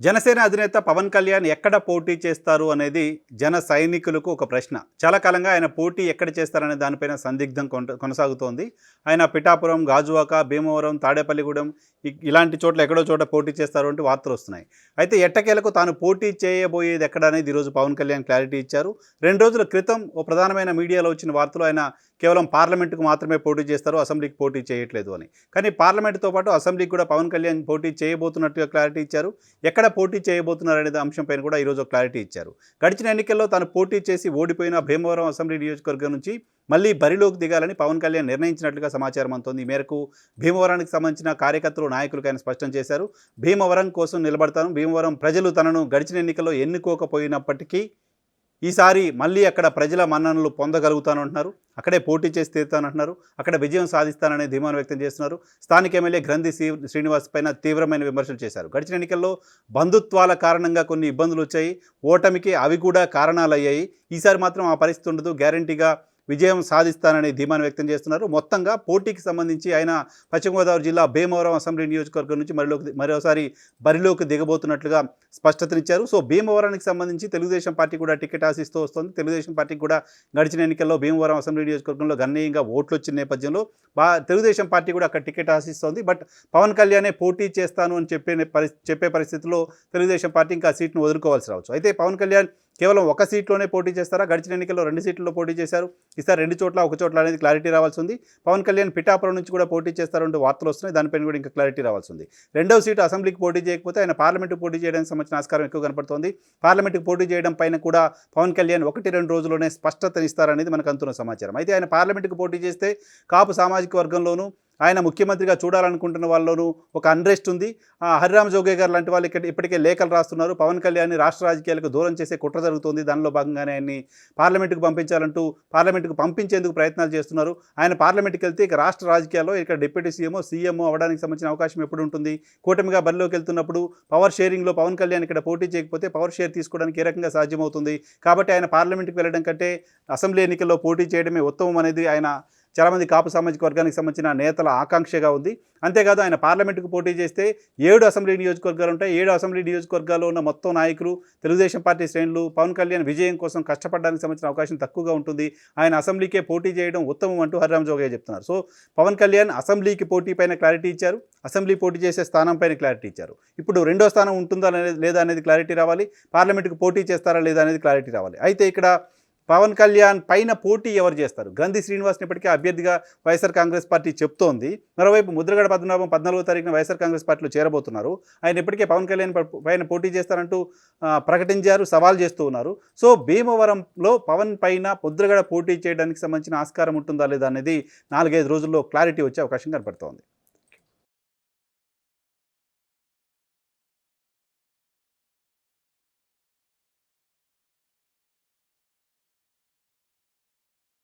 జనసేన అధినేత పవన్ కళ్యాణ్ ఎక్కడ పోటీ చేస్తారు అనేది జన సైనికులకు ఒక ప్రశ్న. చాలా కాలంగా ఆయన పోటీ ఎక్కడ చేస్తారనే దానిపైన సందిగ్ధం కొన- కొనసాగుతోంది. ఆయన పిఠాపురం గాజువాక భీమవరం తాడేపల్లిగూడెం ఇలాంటి చోట్ల ఎక్కడో చోట పోటీ చేస్తారు అంటే వార్తలు వస్తున్నాయి. అయితే ఎట్టకేలకు తాను పోటీ చేయబోయేది ఎక్కడ అనేది ఈరోజు పవన్ కళ్యాణ్ క్లారిటీ ఇచ్చారు. రెండు రోజుల క్రితం ఓ ప్రధానమైన మీడియాలో వచ్చిన వార్తలు ఆయన కేవలం పార్లమెంటుకు మాత్రమే పోటీ చేస్తారు అసెంబ్లీకి పోటీ చేయట్లేదు అని. కానీ పార్లమెంటుతో పాటు అసెంబ్లీకి కూడా పవన్ కళ్యాణ్ పోటీ చేయబోతున్నట్టుగా క్లారిటీ ఇచ్చారు. ఎక్కడ పోటీ చేయబోతున్నారనే అనే అంశంపైన కూడా ఈరోజు క్లారిటీ ఇచ్చారు. గడిచిన ఎన్నికల్లో తాను పోటీ చేసి ఓడిపోయిన భీమవరం అసెంబ్లీ నియోజకవర్గం నుంచి మళ్ళీ బరిలోకి దిగాలని పవన్ కళ్యాణ్ నిర్ణయించినట్లుగా సమాచారం అందుతోంది. ఈ మేరకు భీమవరానికి సంబంధించిన కార్యకర్తలు నాయకులకు ఆయన స్పష్టం చేశారు. భీమవరం కోసం నిలబడతాను. భీమవరం ప్రజలు తనను గడిచిన ఎన్నికల్లో ఎన్నుకోకపోయినప్పటికీ ఈసారి మళ్ళీ అక్కడ ప్రజల మన్ననలు పొందగలుగుతాను అంటున్నారు అక్కడే పోటీ చేసి తీరుతానంటున్నారు. అక్కడ విజయం సాధిస్తాననే ధీమాను వ్యక్తం చేస్తున్నారు. స్థానిక ఎమ్మెల్యే గ్రంథి శ్రీ- శ్రీనివాస్ పైన తీవ్రమైన విమర్శలు చేశారు. గడిచిన ఎన్నికల్లో బంధుత్వాల కారణంగా కొన్ని ఇబ్బందులు వచ్చాయి. ఓటమికి అవి కూడా కారణాలు అయ్యాయి ఈసారి మాత్రం ఆ పరిస్థితి ఉండదు. గ్యారంటీగా విజయం సాధిస్తానని ధీమాను వ్యక్తం చేస్తున్నారు. మొత్తంగా పోటీకి సంబంధించి ఆయన పశ్చిమ గోదావరి జిల్లా భీమవరం అసెంబ్లీ నియోజకవర్గం నుంచి మరిలోకి మరోసారి బరిలోకి దిగబోతున్నట్లుగా స్పష్టతనిచ్చారు. సో భీమవరానికి సంబంధించి తెలుగుదేశం పార్టీ కూడా టికెట్ ఆశిస్తూ వస్తుంది. తెలుగుదేశం పార్టీకి కూడా గడిచిన ఎన్నికల్లో భీమవరం అసెంబ్లీ నియోజకవర్గంలో గణనీయంగా ఓట్లు వచ్చిన నేపథ్యంలో బా తెలుగుదేశం పార్టీ కూడా అక్కడ టికెట్ ఆశిస్తోంది. బట్ పవన్ కళ్యాణే పోటీ చేస్తాను అని చెప్పే పరి చెప్పే పరిస్థితిలో తెలుగుదేశం పార్టీ ఇంకా ఆ సీట్ను వదులుకోవాల్సి రావచ్చు. అయితే పవన్ కళ్యాణ్ కేవలం ఒక సీట్లోనే పోటీ చేస్తారా? గడిచిన ఎన్నికల్లో రెండు సీట్లలో పోటీ చేశారు. ఈసారి రెండు చోట్ల ఒక చోట్ల అనేది క్లారిటీ రావాల్సి ఉంది. పవన్ కళ్యాణ్ పిఠాపురం నుంచి కూడా పోటీ చేస్తారంటూ వార్తలు వస్తున్నాయి. దానిపైన కూడా ఇంకా క్లారిటీ రావాల్సి ఉంది. రెండవ సీటు అసెంబ్లీకి పోటీ చేయకపోతే ఆయన పార్లమెంటుకు పోటీ చేయడానికి సంబంధించిన ఆస్కారం ఎక్కువ కనపడుతోంది. పార్లమెంటుకు పోటీ చేయడం పైన కూడా పవన్ కళ్యాణ్ ఒకటి రెండు రోజుల్లోనే స్పష్టతనిస్తారనేది మనకు అందుతున్న సమాచారం. అయితే ఆయన పార్లమెంటుకు పోటీ చేస్తే కాపు సామాజిక వర్గంలోనూ ఆయన ముఖ్యమంత్రిగా చూడాలనుకుంటున్న వాళ్ళలోనూ ఒక అన్రెస్ట్ ఉంది. హరిరామ్ జోగే గారు లాంటి వాళ్ళు ఇక్కడ ఇప్పటికే లేఖలు రాస్తున్నారు. పవన్ కళ్యాణ్ని రాష్ట్ర రాజకీయాలకు దూరం చేసే కుట్ర జరుగుతుంది. దానిలో భాగంగానే ఆయన్ని పార్లమెంటుకు పంపించాలంటూ పార్లమెంటుకు పంపించేందుకు ప్రయత్నాలు చేస్తున్నారు. ఆయన పార్లమెంట్కి వెళ్తే ఇక రాష్ట్ర రాజకీయాల్లో ఇక్కడ డిప్యూటీ సీఎంఓ సీఎంఓ అవడానికి సంబంధించిన అవకాశం ఎప్పుడు ఉంటుంది? కూటమిగా బరిలోకి వెళ్తున్నప్పుడు పవర్ షేరింగ్లో పవన్ కళ్యాణ్ ఇక్కడ పోటీ చేయకపోతే పవర్ షేర్ తీసుకోవడానికి ఏ రకంగా సాధ్యమవుతుంది? కాబట్టి ఆయన పార్లమెంట్కి వెళ్ళడం కంటే అసెంబ్లీ ఎన్నికల్లో పోటీ చేయడమే ఉత్తమం అనేది ఆయన చాలామంది కాపు సామాజిక వర్గానికి సంబంధించిన నేతల ఆకాంక్షగా ఉంది. అంతేకాదు ఆయన పార్లమెంటుకు పోటీ చేస్తే ఏడు అసెంబ్లీ నియోజకవర్గాలు ఉంటాయి. ఏడు అసెంబ్లీ నియోజకవర్గాల్లో ఉన్న మొత్తం నాయకులు తెలుగుదేశం పార్టీ శ్రేణులు పవన్ కళ్యాణ్ విజయం కోసం కష్టపడడానికి సంబంధించిన అవకాశం తక్కువగా ఉంటుంది. ఆయన అసెంబ్లీకే పోటీ చేయడం ఉత్తమం అంటూ హరిరామ్ జోగయ్య చెప్తున్నారు. సో పవన్ కళ్యాణ్ అసెంబ్లీకి పోటీ పైన క్లారిటీ ఇచ్చారు. అసెంబ్లీ పోటీ చేసే స్థానం పైన క్లారిటీ ఇచ్చారు. ఇప్పుడు రెండో స్థానం ఉంటుందా అనేది లేదా అనేది క్లారిటీ రావాలి. పార్లమెంటుకు పోటీ చేస్తారా లేదా అనేది క్లారిటీ రావాలి. అయితే ఇక్కడ పవన్ కళ్యాణ్ పైన పోటీ ఎవరు చేస్తారు? గ్రంథి శ్రీనివాస్ని ఇప్పటికే అభ్యర్థిగా వైఎస్ఆర్ కాంగ్రెస్ పార్టీ చెప్తోంది. మరోవైపు ముద్రగడ పద్మనాభం పద్నాలుగో తారీఖున వైఎస్ఆర్ కాంగ్రెస్ పార్టీలో చేరబోతున్నారు. ఆయన ఇప్పటికే పవన్ కళ్యాణ్ పైన పోటీ చేస్తారంటూ ప్రకటించారు సవాల్ చేస్తూ ఉన్నారు. సో భీమవరంలో పవన్ పైన ముద్రగడ పోటీ చేయడానికి సంబంధించిన ఆస్కారం ఉంటుందా లేదా అనేది నాలుగైదు రోజుల్లో క్లారిటీ వచ్చే అవకాశం కనపడుతోంది.